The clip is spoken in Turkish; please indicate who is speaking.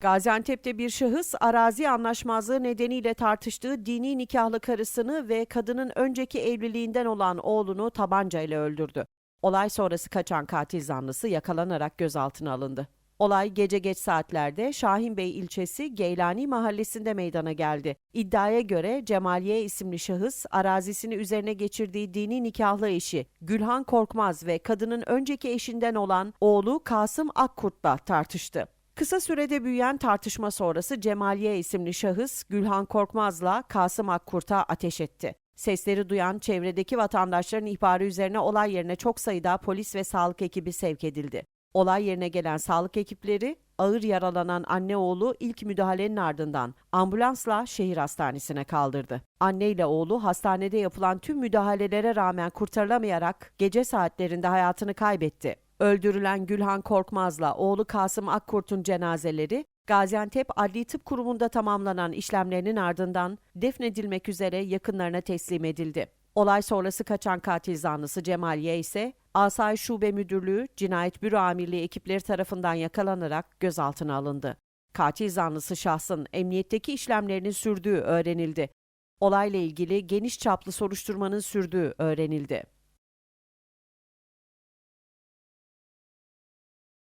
Speaker 1: Gaziantep'te bir şahıs arazi anlaşmazlığı nedeniyle tartıştığı dini nikahlı karısını ve kadının önceki evliliğinden olan oğlunu tabancayla öldürdü. Olay sonrası kaçan katil zanlısı yakalanarak gözaltına alındı. Olay gece geç saatlerde Şahinbey ilçesi Geylani mahallesinde meydana geldi. İddiaya göre Cemaliye isimli şahıs arazisini üzerine geçirdiği dini nikahlı eşi Gülhan Korkmaz ve kadının önceki eşinden olan oğlu Kasım Akkurt'la tartıştı. Kısa sürede büyüyen tartışma sonrası Cemaliye isimli şahıs Gülhan Korkmaz'la Kasım Akkurt'a ateş etti. Sesleri duyan çevredeki vatandaşların ihbarı üzerine olay yerine çok sayıda polis ve sağlık ekibi sevk edildi. Olay yerine gelen sağlık ekipleri ağır yaralanan anne oğlu ilk müdahalenin ardından ambulansla şehir hastanesine kaldırdı. Anne ile oğlu hastanede yapılan tüm müdahalelere rağmen kurtarılamayarak gece saatlerinde hayatını kaybetti. Öldürülen Gülhan Korkmaz'la oğlu Kasım Akkurt'un cenazeleri Gaziantep Adli Tıp Kurumu'nda tamamlanan işlemlerinin ardından defnedilmek üzere yakınlarına teslim edildi. Olay sonrası kaçan katil zanlısı Cemaliye ise Asayiş Şube Müdürlüğü Cinayet Büro Amirliği ekipleri tarafından yakalanarak gözaltına alındı. Katil zanlısı şahsın emniyetteki işlemlerinin sürdüğü öğrenildi. Olayla ilgili geniş çaplı soruşturmanın sürdüğü öğrenildi.